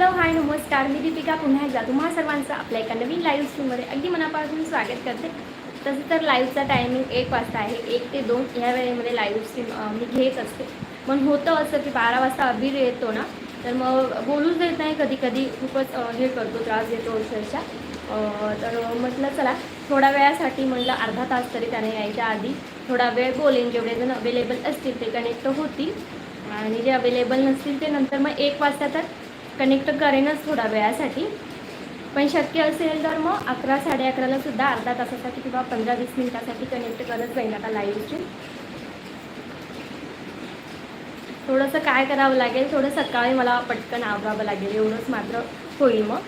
Hello hi नमस्कार. मी दीपिका पुन्हा एकदा तुम्हा सर्वांचं आपल्या एका नवीन लाईव्ह स्ट्रीममध्ये अगदी मनापासून स्वागत करते. तसं तर लाईव्हचा टायमिंग एक वाजता आहे एक ते दोन ह्या वेळेमध्ये लाईव्ह स्ट्रीम मी घेत असते. पण होतं असं की बारा वाजता अबीर येतो ना तर मग बोलूच देत नाही कधी कधी खूपच हे करतो त्रास देतो अक्षरशः. तर म्हटलं चला थोड्या वेळासाठी म्हटलं अर्धा तास तरी त्याने यायच्या आधी थोडा वेळ बोलेन. जेवढे जण अवेलेबल असतील ते कनेक्ट होतील. आणि जे अवेलेबल नसतील ते नंतर मग एक वाजता तर कनेक्ट करेनच थोड्या वेळासाठी. पण शक्य असेल तर मग अकरा साडे अकराला सुद्धा अर्धा तासासाठी किंवा पंधरा वीस मिनिटासाठी कनेक्ट करत जाईल आता लाईव्ह स्ट्रीम थोडंसं काय करावं लागेल? थोडं सकाळी मला पटकन आवरावं लागेल. एवढंच मात्र होईल मग.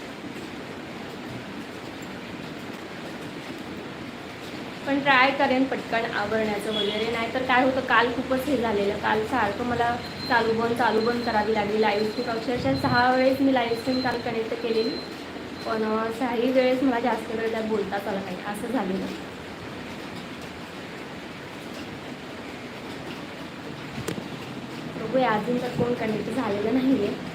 पण ट्राय करेन पटकन आवरण्याचं वगैरे. नाहीतर काय होतं काल खूपच हे झालेलं. काल सारखं मला चालू बंद चालू बंद करावी लागली लाईव्ह स्ट्रीम अक्षरशः सहा वेळेस मी लाईव्ह स्ट्रीम काल कनेक्ट केलेली. पण सहाही वेळेस मला जास्त वेळ त्यात बोलताच आला नाही. असं झालेलं. बघूया अजून तर कोण कनेक्ट झालेलं नाही आहे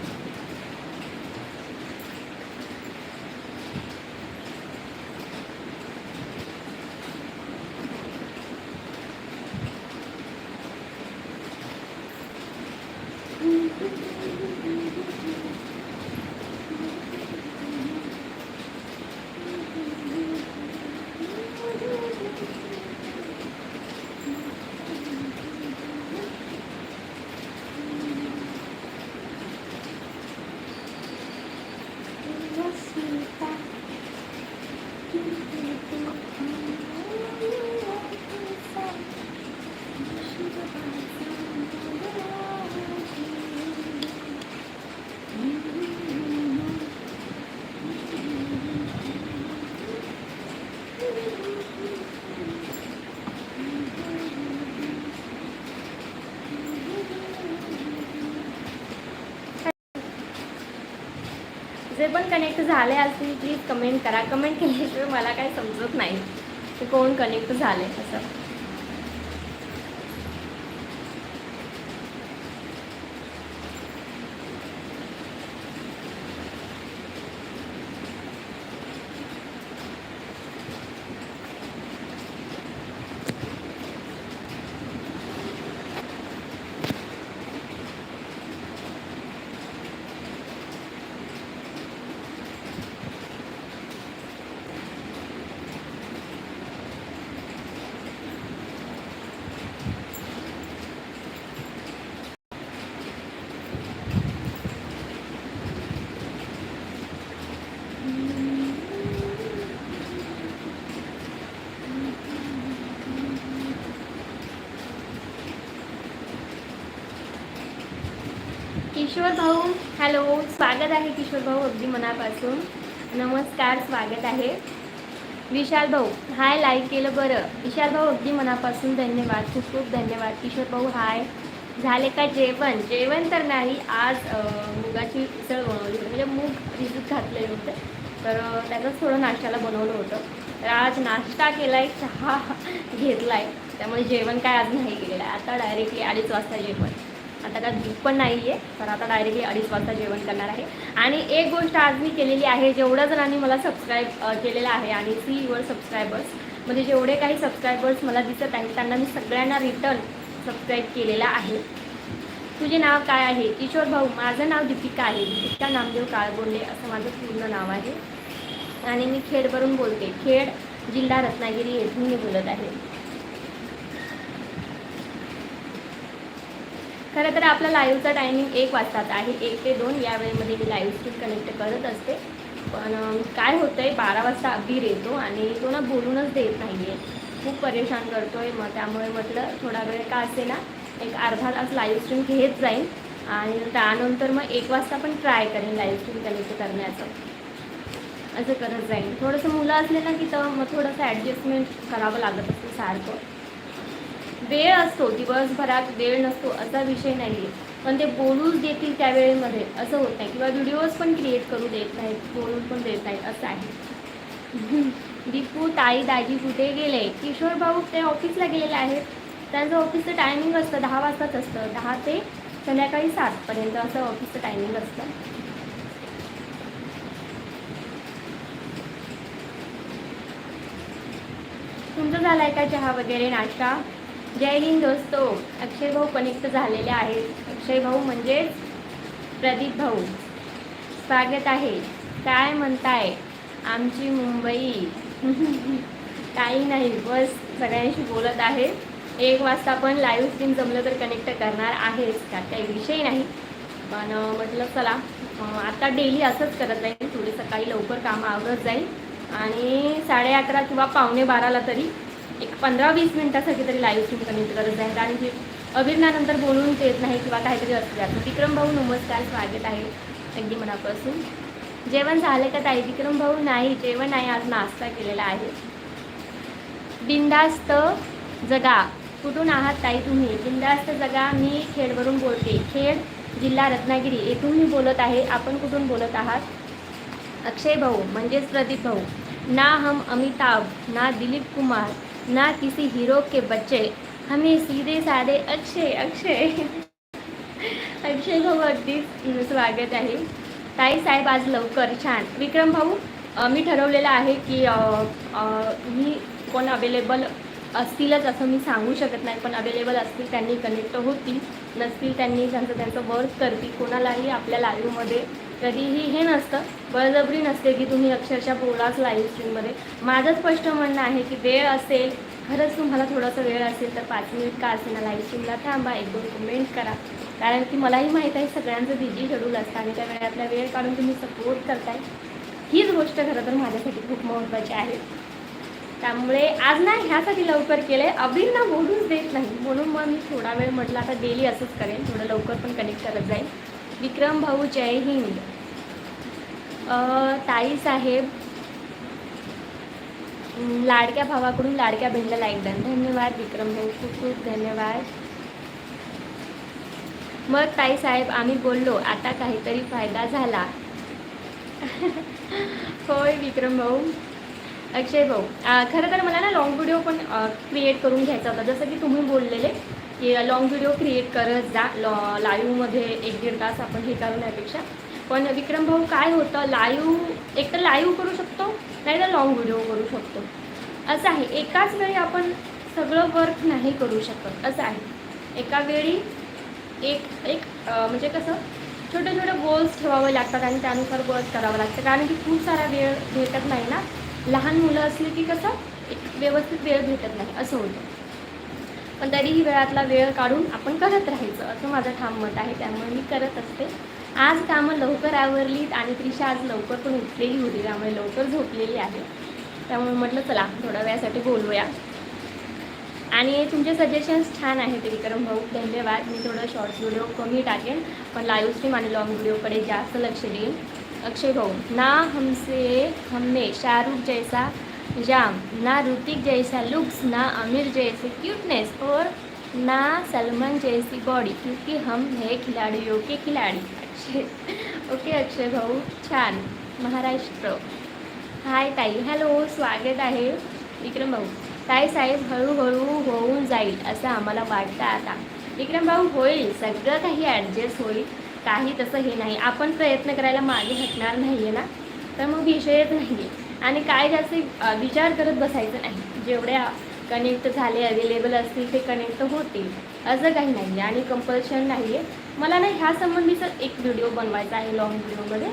जे पण कनेक्ट झाले असतील प्लीज कमेंट करा. कमेंट केल्याशिवाय मला काही समजत नाही की कोण कनेक्ट झाले असं. किशोर भाऊ. हॅलो स्वागत आहे किशोर भाऊ अगदी मनापासून. नमस्कार स्वागत आहे. विशाल भाऊ हाय लाईक केलं बरं. विशाल भाऊ अगदी मनापासून धन्यवाद. खूप खूप धन्यवाद. किशोर भाऊ हाय. झाले का जेवण? जेवण तर नाही आज मुगाची उसळ बनवली म्हणजे मूग भिजत घातलेलं होतं. तर त्याचं त्याचंच थोडं नाश्त्याला बनवलं होतं. तर आज नाश्ता केला आहे चहा घेतला आहे त्यामुळे जेवण काय आज नाही केलेलं आहे. आता डायरेक्टली अडीच वाजता जेवण. आता काय भूक पण नाही आहे तर आता डायरेक्टली अडीच वाजता जेवण करणार आहे. आणि एक गोष्ट आज मी केलेली आहे जेवढ्या जणांनी मला सबस्क्राईब केलेलं आहे आणि सी युअर सबस्क्रायबर्स म्हणजे जेवढे काही सबस्क्रायबर्स मला दिसत आहेत त्यांना मी सगळ्यांना रिटर्न सबस्क्राईब केलेला आहे. तुझे नाव काय आहे? किशोर भाऊ माझं नाव दीपिका आहे. दीपिका नामदेव काळबोंडे असं माझं पूर्ण नाव आहे. आणि मी खेडवरून बोलते. खेड जिल्हा रत्नागिरी येथून मी बोलत आहे. खरं तर आपला लाईव्हचा टायमिंग एक वाजताचा आहे. एक ते दोन या वेळेमध्ये मी लाईव्ह स्ट्रीम कनेक्ट करत असते. पण काय होतं आहे बारा वाजता अबीर येतो आणि तो ना बोलूनच देत नाही आहे खूप परेशान करतो आहे मग त्यामुळे म्हटलं थोडा वेळ का असे ना एक अर्धा तास लाईव्ह स्ट्रीम घेत जाईन. आणि त्यानंतर मग एक वाजता पण ट्राय करेन लाईव्ह स्ट्रीम कनेक्ट करण्याचं. असं करत जाईन. थोडंसं मुलं असले ना की तर मग थोडंसं ॲडजस्टमेंट करावं लागत असतं सारखं. वेळ असतो दिवसभरात वेळ नसतो असा विषय नाही आहे पण ते बोलूच देतील त्यावेळेमध्ये असं होत नाही किंवा व्हिडिओज पण क्रिएट करू देत नाहीत बोलून पण देत नाहीत असं आहे. दीपू ताई दाजी कुठे गेले? किशोर भाऊ ते ऑफिसला गेलेले आहेत. त्यांचं ऑफिसचं टायमिंग असतं दहा वाजताच असतं. दहा ते संध्याकाळी सातपर्यंत असं ऑफिसचं टायमिंग असतं. तुमचं झालं आहे का चहा वगैरे नाश्ता? जय हिंद दोस्तो. अक्षय भाऊ कनेक्ट झालेले आहेत. अक्षय भाऊ प्रदीप भाऊ. स्वागत आहे. काय म्हणताय? आमची मुंबई. काही नाही बस सगळ्यांशी बोलत आहे. एक वाजता आपण लाईव्ह स्ट्रीम जमलं तर कनेक्ट करणार आहेच का? काही विषय नाही. पण म्हटलं चला आता डेली असंच करत जाईल. थोडी सकाळी लवकर कामं आवरत जाईल. आणि साडे अकरा किंवा पावणे बाराला तरी एक पंधरा वीस मिनिटासाठी तरी लाईव्ह स्ट्रीम कनेक्ट करत जाईल. कारण की अभिज्ञानंतर बोलून देत नाही किंवा काहीतरी असू द्या. विक्रम भाऊ नमस्कार स्वागत आहे. अगदी मनापासून. जेवण झालं का ताई? विक्रम भाऊ नाही. जेवण नाही आज नाश्ता केलेला आहे. बिंदास्त जगा. कुठून आहात ताई तुम्ही? बिंदास्त जगा मी खेडवरून बोलते. खेड जिल्हा रत्नागिरी. येथून मी बोलत आहे. आपण कुठून बोलत आहात? अक्षय भाऊ म्हणजेच प्रदीप भाऊ. ना हम अमिताभ ना दिलीप कुमार. ना किसी हीरो के बच्चे। हमें सीधे साधे अक्षय अक्षय अक्षय भाऊ अगदी स्वागत आहे। ताई साहेब आज लवकर छान। विक्रम भाऊ मी ठरवलेलं आहे की मी कोण अवेलेबल असतीलच असं मी सांगू शकत नाही पण अवेलेबल असतील त्यांनी कनेक्ट होतील नसतील त्यांनी त्यांचं त्यांचं वर्क करतील कोणालाही आपल्या लाईव्हमध्ये कधीही हे नसतं. बळजबरी नसते की तुम्ही अक्षरशः बोलाच लाईव्ह स्ट्रीममध्ये माझं स्पष्ट म्हणणं आहे की वेळ असेल खरंच तुम्हाला थोडासा वेळ असेल तर पाच मिनिट का असेल ना लाईव्ह स्ट्रीमला थांबा एक दोन कमेंट करा. कारण की मलाही माहीत आहे सगळ्यांचं बिझी शेड्यूल असतं आणि त्या वेळातला वेळ काढून तुम्ही सपोर्ट करताय. हीच गोष्ट खरं तर माझ्यासाठी खूप महत्त्वाची आहे. त्यामुळे आज ना ह्यासाठी लवकर केलं आहे अभिंना बोलूच देत नाही. म्हणून मग मी थोडा वेळ म्हटलं आता डेली असंच करेन. थोडं लवकर पण कनेक्ट करत जाईल विक्रम भाऊ जय हिंद. ताई साहेब लाडक्या भावाकडून लाडक्या बहिणीला लाईक डन धन्यवाद विक्रम भाऊ खूप खूप धन्यवाद. मग ताई साहेब आम्ही बोललो आता काहीतरी फायदा झाला. होय विक्रम भाऊ. अक्षय भाऊ खरं तर मला ना लॉंग व्हिडिओ पण क्रिएट करून घ्यायचा होता. जसं की तुम्ही बोललेले की लॉंग व्हिडिओ क्रिएट करत जा लॉ लाईव्हमध्ये एक दीड तास आपण हे करण्यापेक्षा. पण विक्रम भाऊ काय होतं? लाईव्ह एक तर लाईव्ह करू शकतो नाही तर लॉंग व्हिडिओ करू शकतो. असं आहे. एकाच वेळी आपण सगळं वर्क नाही करू शकत. असं आहे. एका वेळी एक एक म्हणजे कसं? छोटे छोटे गोल्स ठेवावे लागतात आणि त्यानुसार वर्क करावं लागतं. कारण की खूप सारा वेळ भेटत नाही ना. लहान मुलं असली की कसं? एक व्यवस्थित वेळ भेटत नाही. असं होतं. पण तरीही वेळातला वेळ काढून आपण करत राहायचं असं माझं ठाम मत आहे. त्यामुळे मी करत असते. आज कामं लवकर आवरलीत आणि त्रिशा आज लवकर पण उठलेली होती त्यामुळे लवकर झोपलेली आहे. त्यामुळे म्हटलं चला थोड्या वेळासाठी बोलूया. आणि तुमचे सजेशन्स छान आहेत विक्रम भाऊ. धन्यवाद. मी थोडं शॉर्ट्स व्हिडिओ कमी टाकेन पण लाईव्ह स्ट्रीम आणि लॉंग व्हिडिओकडे जास्त लक्ष देईन. अक्षय भाऊ ना हमसे हमने शाहरुख जैसा जाम ना ऋतिक जैसा लुक्स ना आमिर जैसे क्यूटनेस और ना सलमान जैसी बॉडी क्योंकि हम है खिलाड़ियों के खिलाड़ी। अक्षय ओके अक्षय भाऊ छान महाराष्ट्र। हाय ताई हॅलो स्वागत आहे विक्रम भाऊ। ताई साहेब हळूहळू होऊन जाईल असं आम्हाला वाटतं आता. विक्रम भाऊ होईल सगळं काही ॲडजस्ट होईल. काही तसं हे नाही. आपण प्रयत्न करायला मागे हटणार नाही आहे ना? तर मग विषयच नाही आहे आणि काय जास्त विचार करत बसायचं नाही. जेवढ्या कनेक्ट झाले अवेलेबल असतील ते कनेक्ट होतील असं काही नाही आहे आणि कंपल्शन नाही आहे मला ना ह्या संबंधीचा एक व्हिडिओ बनवायचा आहे लॉंग व्हिडिओमध्ये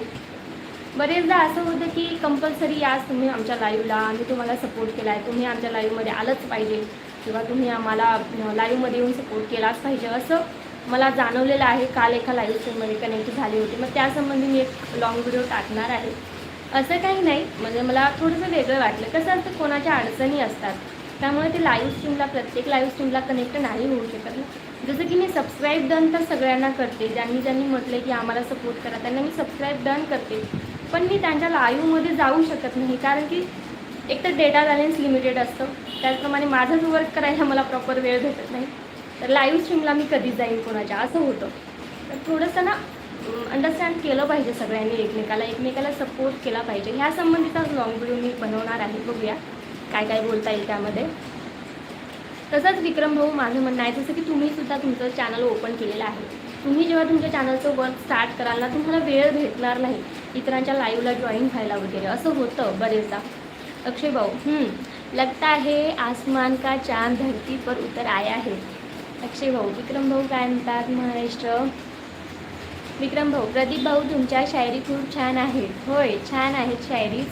बरेचदा असं होतं की कंपल्सरी आज तुम्ही आमच्या लाईव्हला आम्ही तुम्हाला सपोर्ट केला आहे तुम्ही आमच्या लाईव्हमध्ये आलंच पाहिजे. किंवा तुम्ही आम्हाला लाईव्हमध्ये येऊन सपोर्ट केलाच पाहिजे. असं मला जाणवलेलं आहे. काल एका लाईव्ह स्ट्रीममध्ये कनेक्ट झाली होती. मग त्यासंबंधी मी एक लॉंग व्हिडिओ टाकणार आहे. असं काही नाही. म्हणजे मला थोडंसं वेगळं वाटलं. कसं असतं कोणाच्या अडचणी असतात त्यामुळे ते लाईव्ह स्ट्रीमला प्रत्येक लाईव्ह स्ट्रीमला कनेक्ट नाही होऊ शकत ना. जसं की मी सबस्क्राईब डन तर सगळ्यांना करते. ज्यांनी ज्यांनी म्हटले की आम्हाला सपोर्ट करा त्यांना मी सबस्क्राईब डन करते. पण मी त्यांच्या लाईव्हमध्ये जाऊ शकत नाही. कारण की एक तर डेटा बॅलेन्स लिमिटेड असतं. त्याचप्रमाणे माझंच वर्क करायला मला प्रॉपर वेळ भेटत नाही तर लाईव्ह स्ट्रीमला मी कधी जाईन कोणाच्या. असं होतं. तर थोडंसं ना अंडरस्टँड केलं पाहिजे सगळ्यांनी एकमेकाला. एकमेकाला सपोर्ट केला पाहिजे. ह्या संबंधीचाच लॉंग व्हिडिओ मी बनवणार आहे. बघूया काय काय बोलता येईल त्यामध्ये. तसंच विक्रम भाऊ माझं म्हणणं आहे जसं की तुम्ही सुद्धा तुमचं चॅनल ओपन केलेलं आहे. तुम्ही जेव्हा तुमच्या चॅनलचं वर्क स्टार्ट कराल ना तुम्हाला वेळ भेटणार नाही इतरांच्या लाईव्हला जॉईन व्हायला वगैरे. असं होतं बरेचदा. अक्षय भाऊ लगता है आसमान का चांद धरती पर उतर आया है. अक्षय भाऊ विक्रम भाऊ काय म्हणतात? महाराष्ट्र. विक्रम भाऊ प्रदीप भाऊ तुमच्या शायरी खूप छान आहेत. होय छान आहेत शायरी.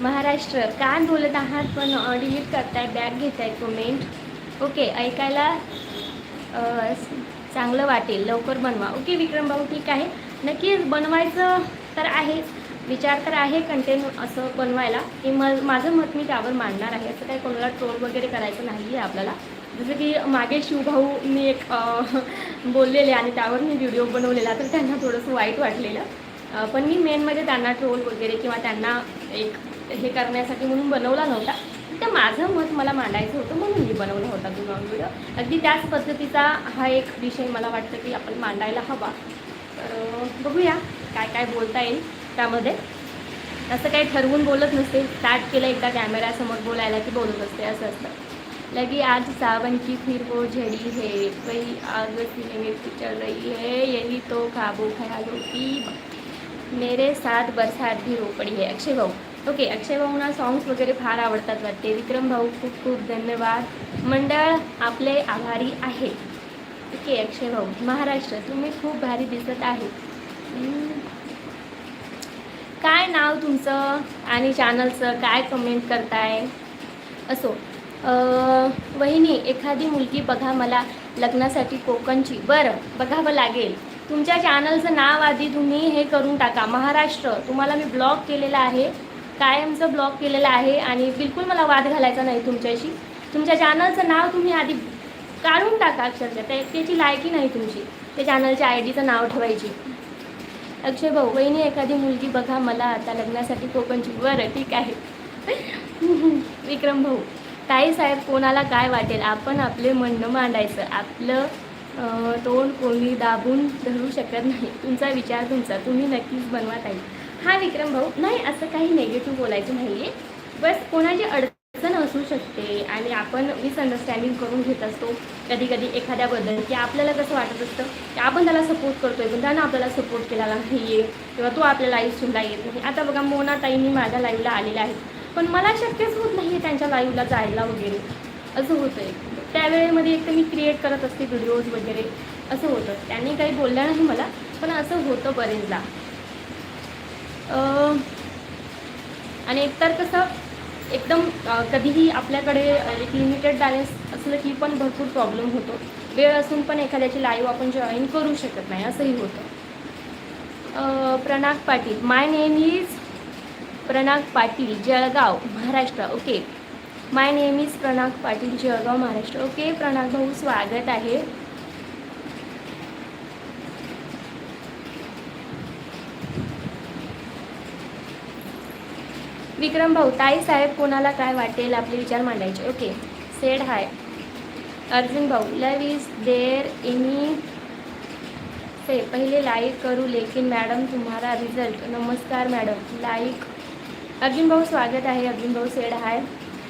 महाराष्ट्र काय बोलत आहात पण डिलीट करताय बॅग घेताय कमेंट ओके ऐकायला चांगलं वाटेल लवकर बनवा. ओके विक्रम भाऊ ठीक आहे. नक्कीच बनवायचं तर आहेच विचार तर आहे कंटेंट असं बनवायला. की म माझं मत मी त्यावर मांडणार आहे. असं काही कोणाला ट्रोल वगैरे करायचं नाही आहे आपल्याला. जसं की मागे शिवभाऊ मी एक बोललेले आणि त्यावर मी व्हिडिओ बनवलेला तर त्यांना थोडंसं वाईट वाटलेलं. पण मी मेनमध्ये म्हणजे त्यांना ट्रोल वगैरे किंवा त्यांना एक हे करण्यासाठी म्हणून बनवला नव्हता. तर माझं मत मला मांडायचं होतं म्हणून मी बनवला होता तो व्हिडिओ अगदी त्याच पद्धतीचा हा एक विषय मला वाटतं की आपण मांडायला हवा. तर बघूया काय काय बोलता येईल त्यामध्ये. असं काही ठरवून बोलत नसते. स्टार्ट केलं एकदा कॅमेऱ्यासमोर बोलायला की बोलत असते असं असतं. लगी आज सावन की फिर वो झड़ी है वही आग सीने में चल रही है यही तो काबू ख्यालों की। मेरे साथ बरसात भी हो रो पडी है अक्षय भाऊ ओके अक्षय भाऊना सॉंग्स वगैरे फार आवडतात वाटते। विक्रम भाऊ खूप खूप धन्यवाद। मंडळ आपले आभारी आहे। ओके अक्षय भाऊ महाराष्ट्र तुम्ही खूप भारी दिसत आहे। काय नाव तुमचं? आणि चॅनलचं काय कमेंट करताय? असो. वहिनी एखादी मुलगी बघा मला लग्नासाठी कोकणची. बरं बघावं लागेल. तुमच्या चॅनलचं नाव आधी तुम्ही हे करून टाका. महाराष्ट्र तुम्हाला मी ब्लॉक केलेला आहे. कायमचं ब्लॉक केलेलं आहे आणि बिलकुल मला वाद घालायचा नाही तुमच्याशी. तुमच्या चॅनलचं नाव तुम्ही आधी काढून टाका अक्षरशः. त्या त्याची लायकी नाही तुमची. त्या चॅनलच्या आय डीचं नाव ठेवायची. अक्षय भाऊ वहिनी एखादी मुलगी बघा मला आता लग्नासाठी कोकणची. बरं ठीक आहे. विक्रम भाऊ ताई साहेब कोणाला काय वाटेल? आपण आपले म्हणणं मांडायचं. आपलं तोंड कोणी दाबून धरू शकत नाही. तुमचा विचार तुमचा. तुम्ही नक्कीच बनवा ताई. हा विक्रम भाऊ नाही असं काही नेगेटिव्ह बोलायचं नाही आहे बस कोणाची अडचण असू शकते आणि आपण मिसअंडरस्टँडिंग करून घेत असतो. कधी कधी एखाद्याबद्दल की आपल्याला कसं वाटत असतं? की आपण त्याला सपोर्ट करतोय पण त्यानं आपल्याला सपोर्ट केलेला नाही आहे किंवा तो आपल्या लाईव्ह येत नाही. आता बघा मोना ताईंनी माझ्या लाईव्हला आलेल्या आहेत. पण मला शक्यच होत नाही आहे त्यांच्या लाईव्हला जायला वगैरे. असं होतं आहे त्यावेळेमध्ये एक तर मी क्रिएट करत असते व्हिडिओज वगैरे. असं होतं. त्यांनी काही बोललं नाही मला पण असं होतं बरेचदा. आणि एकतर कसं एकदम कधीही आपल्याकडे एक लिमिटेड बॅलन्स असलं की पण भरपूर प्रॉब्लेम होतो. वेळ असून पण एखाद्याची लाईव्ह आपण जॉईन करू शकत नाही. असंही होतं. Pranag Patil my name is Pranag Patil Jalgaon Maharashtra. Okay. My name is Pranag Patil Jalgaon Maharashtra. Okay Pranag भाऊ स्वागत आहे. विक्रम भाऊ ताई साहेब कोणाला काय वाटेल आपले विचार मांडायचे? ओके. सेड हाय अर्जुन भाऊ love is there any say पहिले लाईक करू लेकिन मॅडम तुम्हारा रिझल्ट नमस्कार मॅडम. लाईक अर्जुन भाऊ स्वागत आहे अर्जुन भाऊ सेड हाय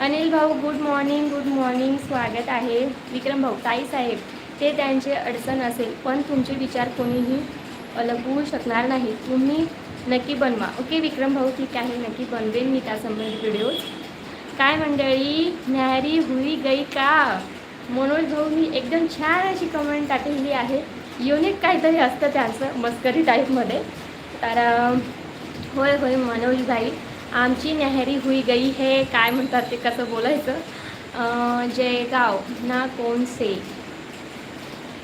अनिल भाऊ गुड मॉर्निंग गुड मॉर्निंग स्वागत आहे. विक्रम भाऊ ताई साहेब ते त्यांचे अडचण असेल पण तुमचे विचार कोणीही लपवू शकणार नाही. तुम्ही नक्की बनवा. ओके विक्रम भाऊ ठीक आहे नक्की बनवेन मी त्यासंबंधित व्हिडिओ काय मंडळी न्याहारी हुई गई का? मनोज भाऊ मी एकदम छान अशी कमेंट टाकलेली आहे. युनिक काहीतरी असतं त्यांचं मस्करी टाईपमध्ये तर होय होय मनोज भाई. आमची न्याहरी हुई गई हे काय म्हणतात ते कसं बोलायचं? जयगाव जळगाव ना कोण से?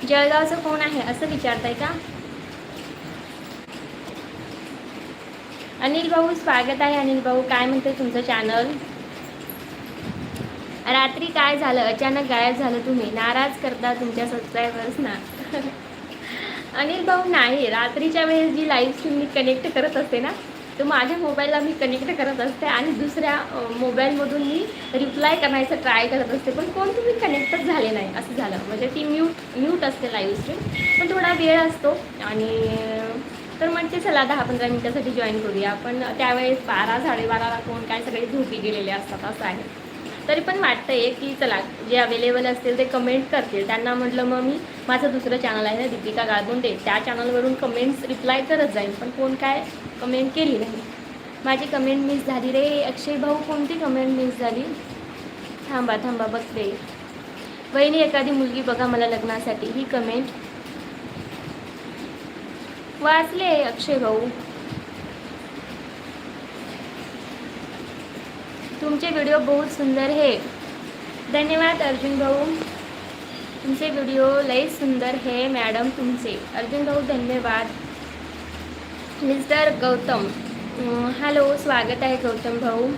जळगावचं कोण आहे असं विचारताय का? अनिल भाऊ स्वागत आहे अनिल भाऊ. काय म्हणते तुमचं चॅनल रात्री काय झालं? अचानक गायब झालं तुम्ही. नाराज करता तुमच्या सबस्क्रायबर्स ना. अनिल भाऊ नाही. रात्रीच्या वेळेस जी लाईव्ह स्ट्रीम मी कनेक्ट करत असते ना तर माझ्या मोबाईलला मी कनेक्ट करत असते आणि दुसऱ्या मोबाईलमधून मी रिप्लाय करण्याचं ट्राय करत असते. पण कोण तुम्ही कनेक्टच झाले नाही असं झालं. म्हणजे ती म्यूट म्यूट असते लाईव्ह स्ट्रीम पण थोडा वेळ असतो आणि तर म्हणते चला दहा पंधरा मिनटासाठी जॉईन करूया. पण त्यावेळेस बारा साडेबाराला कोण काय सगळे झोपी गेलेले असतात असं आहे. तरी पण वाटतंय की चला जे अवेलेबल असतील ते कमेंट करतील. त्यांना म्हटलं मग मी माझं दुसरं चॅनल आहे ना दीपिका गाळगुंडे त्या चॅनलवरून कमेंट्स रिप्लाय करत जाईल पण कोण काय कमेंट केली नाही. माझी कमेंट मिस झाली रे. अक्षय भाऊ कोणती कमेंट मिस झाली? थांबा थांबा बघते. वहिनी एखादी मुलगी बघा मला लग्नासाठी. ही कमेंट वाचले अक्षय भाऊ. तुमचे व्हिडिओ बहुत सुंदर है. धन्यवाद अर्जुन भाऊ. तुमचे व्हिडिओ लई सुंदर है मॅडम तुमचे. अर्जुन भाऊ धन्यवाद. मिस्टर गौतम हॅलो स्वागत आहे गौतम भाऊ.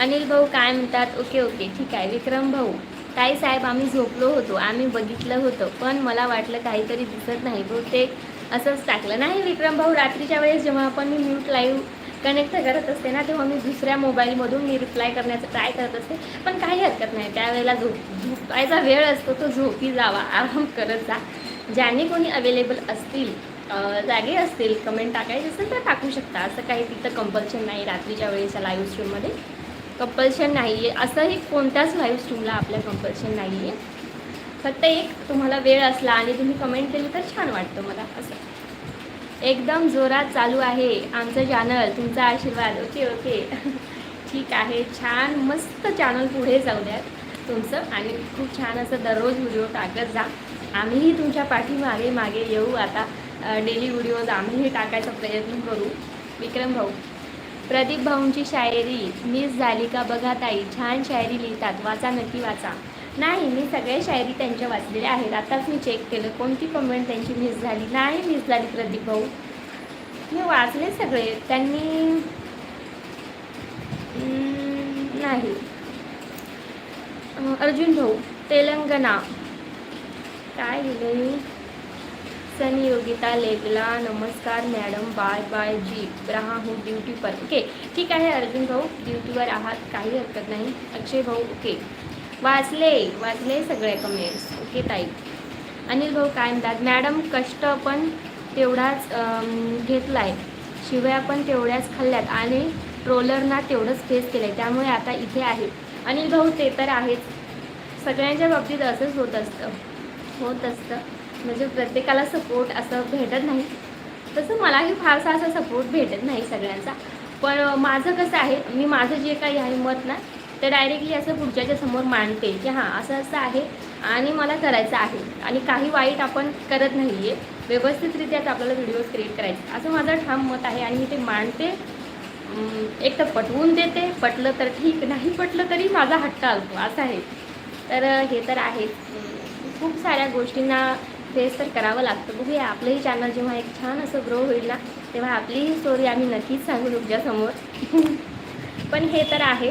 अनिल भाऊ काय म्हणतात? ओके ओके ठीक आहे. विक्रम भाऊ ताई साहेब आम्ही झोपलो होतो आम्ही बघितलं होतं पण मला वाटलं काहीतरी दिसत नाही बहुतेक असंच टाकलं. नाही विक्रम भाऊ रात्रीच्या वेळेस जेव्हा आपण मी म्यूट लाईव्ह कनेक्ट करत असते ना तेव्हा मी दुसऱ्या मोबाईलमधून मी रिप्लाय करण्याचा ट्राय करत असते पण काही हरकत नाही. त्यावेळेला झोप झोपायचा वेळ असतो तो झोपी जावा आराम करत जा. ज्याने कोणी अवेलेबल असतील जागे असतील कमेंट टाकायचे असेल तर टाकू शकता. असं काही तिथं कंपल्शन नाही रात्रीच्या वेळेच्या लाईव्ह स्ट्रीममध्ये कंपल्शन नाही आहे असंही कोणत्याच लाईव्ह स्ट्रीमला आपल्या कंपल्शन नाही आहे फक्त एक तुम्हाला वेळ असला आणि तुम्ही कमेंट केली तर छान वाटतं मला असं. एकदम जोरात चालू आहे आमचं चॅनल तुमचा आशीर्वाद. Okay okay. ठीक आहे. छान मस्त चॅनल पुढे जाऊ द्यात तुमचं. आणि खूप छान असं दररोज व्हिडिओ टाकत जा. आम्हीही तुमच्या पाठीमागे मागे येऊ आता. डेली व्हिडिओज आम्हीही टाकायचा प्रयत्न करू. विक्रम भाऊ. प्रदीप भाऊंची शायरी मिस झाली का बघा ताई? छान शायरी लिहितात. वाचा नक्की वाचा. नाही मी सगळ्या शायरी त्यांच्या वाचलेल्या आहेत. आताच मी चेक केलं. कोणती कमेंट त्यांची मिस झाली? नाही मिस झाली प्रदीप भाऊ. मी वाचले सगळे. त्यांनी नाही. अर्जुन भाऊ तेलंगणा. काय लिहिलं सनी योगिता लेगला नमस्कार मॅडम बाय बाय जी. रहा हूँ ड्युटी पर. ओके ठीक आहे अर्जुन भाऊ ड्युटीवर आहात काही हरकत नाही. अक्षय भाऊ ओके वाचले वाचले सगळे कमेंट्स ओके ताई. अनिल भाऊ काय म्हणतात? मॅडम कष्ट पण तेवढाच घेतला आहे शिव्या पण तेवढ्याच खाल्ल्यात आणि ट्रोलरना तेवढंच फेस केलं आहे त्यामुळे आता इथे आहे. अनिल भाऊ ते तर आहेच. सगळ्यांच्या बाबतीत असंच होत असतं. होत असतं. म्हणजे प्रत्येकाला सपोर्ट असं भेटत नाही. तसं मलाही फारसा असा सपोर्ट भेटत नाही सगळ्यांचा. पण माझं कसं आहे मी माझं जे काही आहे मत ना ते डायरेक्टली असं पुढच्याच्या समोर मांडते की हां असं असं आहे आणि मला करायचं आहे. आणि काही वाईट आपण करत नाही आहे व्यवस्थितरित्याच आपल्याला व्हिडिओज क्रिएट करायचे. असं माझं ठाम मत आहे आणि मी ते मांडते. एक तर पटवून देते. पटलं तर ठीक नाही पटलं तरी माझा हट्ट असतो असं आहे. तर हे तर आहे खूप साऱ्या गोष्टींना फेस तर करावं लागतं. बघूया आपलंही चॅनल जेव्हा एक छान असं ग्रो होईल ना तेव्हा आपलीही स्टोरी आम्ही नक्कीच सांगू तुमच्यासमोर. पण हे तर आहे.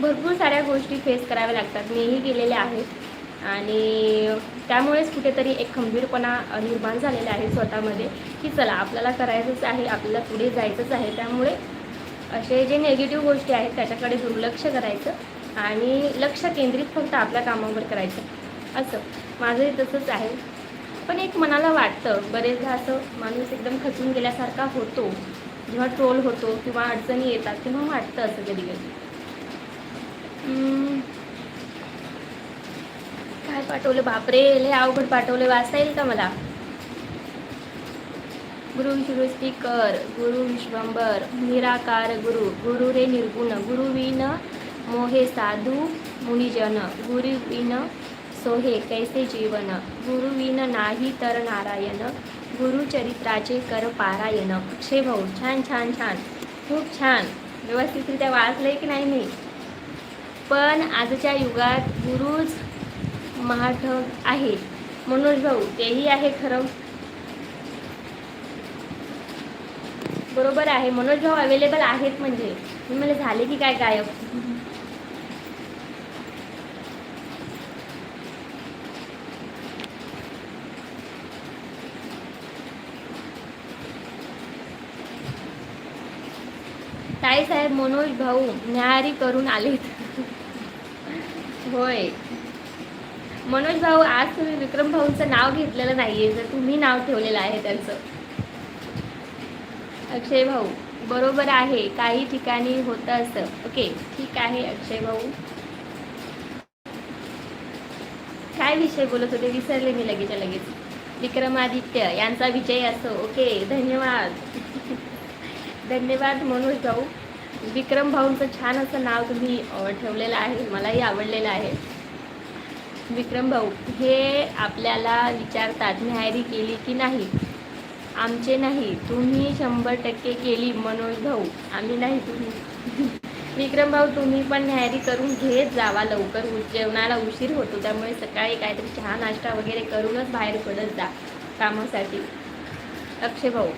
भरपूर साऱ्या गोष्टी फेस कराव्या लागतात. मीही गेलेल्या आहेत आणि त्यामुळेच कुठेतरी एक खंबीरपणा निर्माण झालेला आहे स्वतःमध्ये की चला आपल्याला करायचंच आहे आपल्याला पुढे जायचंच आहे. त्यामुळे असे जे नेगेटिव्ह गोष्टी आहेत त्याच्याकडे दुर्लक्ष करायचं आणि लक्ष केंद्रित फक्त आपल्या कामावर करायचं. असं. माझंही तसंच आहे. पण एक मनाला वाटतं बरेचदा असं माणूस एकदम खचून गेल्यासारखा होतो. जेव्हा ट्रोल होतो किंवा अडचणी येतात तेव्हा वाटतं असं कधी कधी काय पाठवलं? बापरे लय अवघड पाठवलं. वाचता येईल का मला? गुरु सृष्टी कर गुरु विश्वंबर निराकार गुरु गुरु रे निर्गुण गुरुविन मोहे साधू मुनिजन गुरुविन सोहे कैसे जीवन? गुरुविन नाही तर नारायण गुरुचरित्राचे कर पारायण. अक्षय भाऊ छान छान छान. खूप छान. व्यवस्थितरित्या वाचलंय की नाही मी? पण आजच्या युगात गुरुच महाठ आहे. मनोज भाऊ तेही आहे खरं? बरोबर आहे. मनोज भाऊ अवेलेबल आहेत म्हणजे. मी मला झाले की काय गायब? ताई साहेब मनोज भाऊ न्याहारी करून आलेत. होय. मनोज भाऊ आज तुम्ही विक्रम भाऊंचं नाव घेतलेलं नाहीये जर तुम्ही नाव ठेवलेलं आहे त्यांचं. अक्षय भाऊ बरोबर आहे काही ठिकाणी होतं असं. ओके ठीक आहे अक्षय भाऊ. काय विषय बोलत होते? विसरले मी लगेच. विक्रमादित्य यांचा विजय असो. ओके धन्यवाद. धन्यवाद मनोज भाऊ. विक्रम भाऊंचं छान असं नाव तुम्ही ठेवलेलं आहे मलाही आवडलेलं आहे. विक्रम भाऊ हे आपल्याला विचारतात न्याहारी केली की नाही? आमचे नाही तुम्ही शंभर टक्के केली मनोज भाऊ. आम्ही नाही तुम्ही. विक्रम भाऊ तुम्ही पण न्याहारी करून घेत जावा लवकर उ- जेवणाला उशीर होतो त्यामुळे सकाळी काहीतरी चहा नाश्ता वगैरे करूनच बाहेर पडत जा कामासाठी. अक्षय भाऊ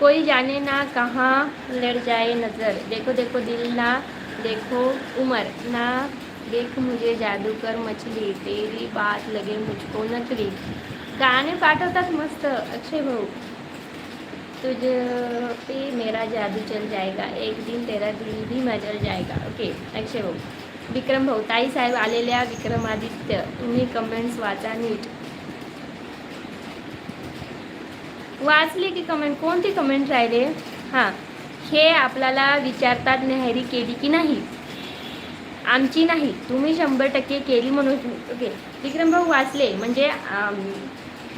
कोई जाने ना कहाँ लड़ जाए नज़र। देखो देखो दिल ना देखो उमर। ना देख मुझे जादूकर मछली तेरी बात लगे मुझको नकली। गाणे पाठवतात मस्त। अक्षय भाऊ तुझे पे मेरा जादू चल जाएगा। एक दिन तेरा दिल भी मजल जाएगा। ओके अक्षय भाऊ विक्रम भाऊ ताई साहेब आलेल्या विक्रमादित्य। तुम्ही कमेंट्स वाचा नीट। वाचली की कमेंट कोणती कमेंट राहिले? हां. हे आपल्याला विचारतात नेहरी केली की नाही? आमची नाही. तुम्ही शंभर टक्के केली म्हणून. ओके विक्रम भाऊ वाचले. म्हणजे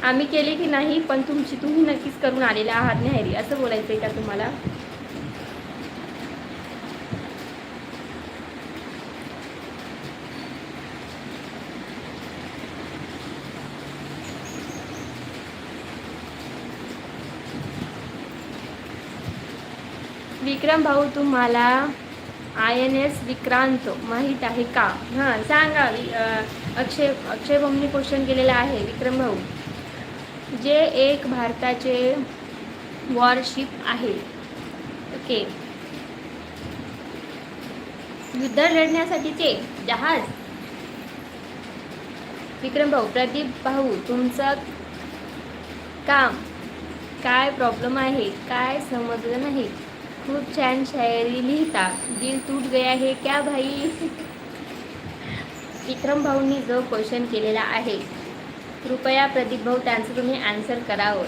आम्ही केले की नाही पण तुमची तुम्ही नक्कीच करून आलेला आहात नेहरी. असं बोलायचं आहे का तुम्हाला? विक्रम भाऊ तुम्हाला आय एन एस विक्रांत माहीत आहे का? हां सांगा वि- अक्षय अक्षय भाऊंनी क्वेश्चन केलेला आहे. विक्रम भाऊ जे एक भारताचे वॉरशिप आहे ओके. युद्ध लढण्यासाठीचे जहाज. विक्रम भाऊ प्रदीप भाऊ तुमचं काम काय प्रॉब्लेम आहे? काय समजलं नाही? खूप छान शायरी लिहिता दिल टूट गया हे क्या भाई? विक्रम भाऊंनी जो क्वेश्चन केलेला आहे कृपया प्रदीप भाऊ त्यांचं तुम्ही आन्सर करावं.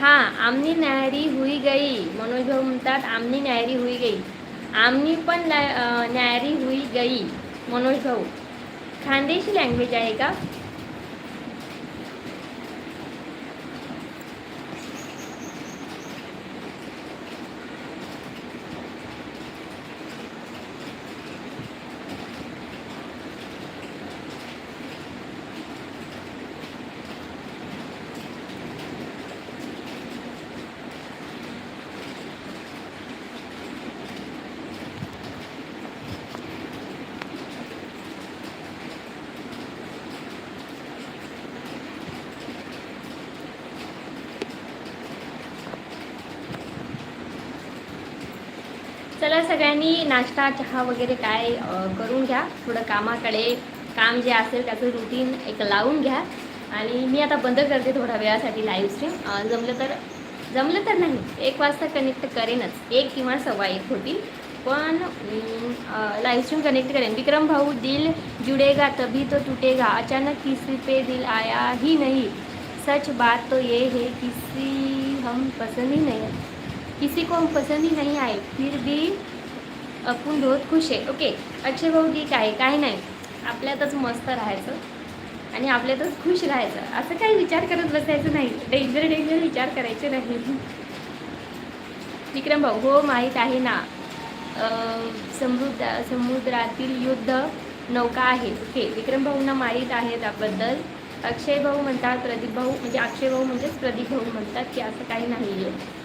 हा आमनी न्याहारी हुई गई. मनोज भाऊ म्हणतात आमनी न्याहारी हुई गई. आमनी पण ला- हुई गई मनोज भाऊ. खानदेशी लँग्वेज आहे का चला सगळ्यांनी नाश्ता चहा वगैरे काय करून घ्या. थोडं कामाकडे काम जे असेल त्याचं रुटीन एक लावून घ्या. आणि मी आता बंद करते थोड्या वेळासाठी लाईव्ह स्ट्रीम जमलं तर जमलं तर नाही. एक वाजता कनेक्ट करेनच. एक किंवा सव्वा एक होतील. पण लाईव्ह स्ट्रीम कनेक्ट करेन. विक्रम भाऊ दिल जुड़ेगा तभी तो टूटेगा. अचानक किसी पे दिल आया ही नहीं. सच बात तो ये है किसी हम पसंद ही नहीं है. किसी को हम पसंद ही नहीं आए फिर भी आपण बहुत खुश आहे. ओके अक्षय भाऊ ठीक आहे काय नाही. आपल्यातच मस्त राहायचं आणि आपल्यातच खुश राहायचं. असं काही विचार करत बसायचं नाही. डेंजर डेंजर विचार करायचे नाही. विक्रम भाऊ हो माहीत आहे ना. समुद्र समुद्रातील युद्ध नौका आहे. ओके विक्रम भाऊंना माहीत आहे त्याबद्दल. अक्षय भाऊ म्हणतात प्रदीप भाऊ म्हणजे अक्षय भाऊ म्हणजेच प्रदीप भाऊ म्हणतात की असं काही नाही आहे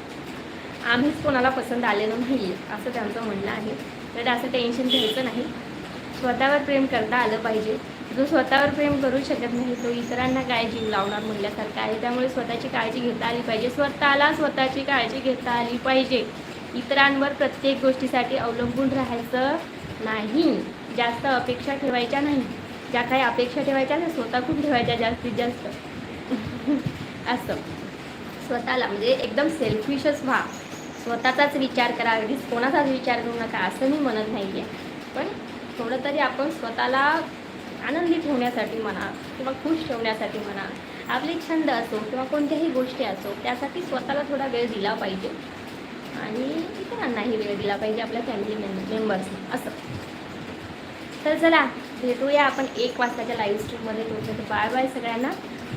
आम्हीच कोणाला पसंत आलेलो नाही असं त्यांचं म्हणणं आहे. तर असं टेन्शन घ्यायचं नाही. स्वतःवर प्रेम करता आलं पाहिजे. जो स्वतःवर प्रेम करू शकत नाही तो इतरांना काय जीव लावणार म्हणल्यासारखं आहे. त्यामुळे स्वतःची काळजी घेता आली पाहिजे. स्वतःला स्वतःची काळजी घेता आली पाहिजे. इतरांवर प्रत्येक गोष्टीसाठी अवलंबून राहायचं नाही. जास्त अपेक्षा ठेवायच्या नाही. ज्या काही अपेक्षा ठेवायच्या त्या स्वतःकडून ठेवायच्या जास्तीत जास्त. असं. स्वतःला म्हणजे एकदम सेल्फिशच व्हा. स्वतःचाच विचार करा अगदीच कोणाचाच विचार करू नका असं मी म्हणत नाही आहे पण थोडं तरी आपण स्वतःला आनंदी ठेवण्यासाठी म्हणा किंवा खुश ठेवण्यासाठी म्हणा आपले छंद असो किंवा कोणत्याही गोष्टी असो त्यासाठी स्वतःला थोडा वेळ दिला पाहिजे. आणि इतरांनाही वेळ दिला पाहिजे आपल्या फॅमिली मेंबर्सना असं. तर चला भेटूया आपण एक वाजताच्या लाईव्ह स्ट्रीममध्ये तर बाय बाय सगळ्यांना.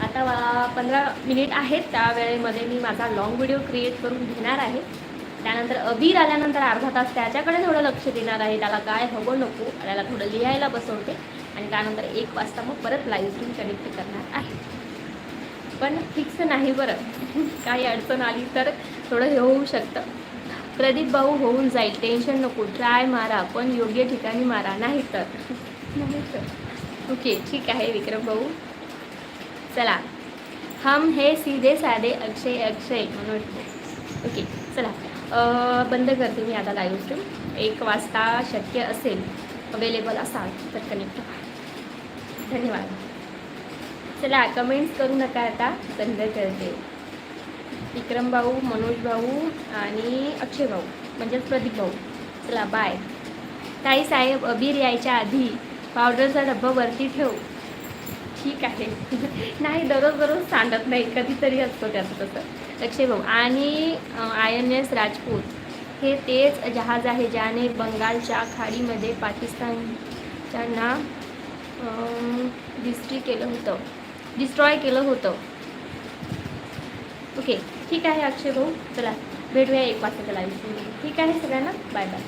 आता पंधरा मिनिट आहेत त्या वेळेमध्ये मी माझा लॉंग व्हिडिओ क्रिएट करून घेणार आहे. त्यानंतर अबीर आल्यानंतर अर्धा तास त्याच्याकडे थोडं लक्ष देणार आहे त्याला काय हवं नको त्याला थोडं लिहायला बसवते आणि त्यानंतर एक वाजता मग परत लाईव्ह स्ट्रीम कनेक्ट करणार आहे. पण फिक्स नाही बरं. काही अडचण आली तर थोडं हे होऊ शकतं. प्रदीप भाऊ होऊन जाईल टेन्शन नको ट्राय मारा पण योग्य ठिकाणी मारा नाही तर. नाही तर. ओके ठीक आहे विक्रम भाऊ. चला. हम हे सीधे साधे अक्षय अक्षय भाऊ ओके चला. बंद करते मी आता लाईव्ह स्ट्रीम एक वाजता शक्य असेल अवेलेबल असाल तर कनेक्ट व्हा धन्यवाद. चला कमेंट्स करू नका आता. बंद करते. विक्रम भाऊ मनोज भाऊ आणि अक्षय भाऊ म्हणजेच प्रदीप भाऊ. चला बाय ताई साहेब अबीर यायच्या आधी पावडरचा डब्बा वरती ठेव. ठीक आहे. नाही दररोज दररोज सांडत नाही. कधीतरी असतो त्याचं तसं. अक्षय भाऊ आणि आय एन एस राजपूत. हे तेच जहाज आहे ज्याने बंगालच्या खाडीमध्ये पाकिस्तानच्यांना डिस्ट्री केलं होतं. डिस्ट्रॉय केलं होतं. ओके ठीक आहे अक्षय भाऊ चला भेटूया एक वाजता. लाईव्ह ठीक आहे सगळ्यांना. Bye bye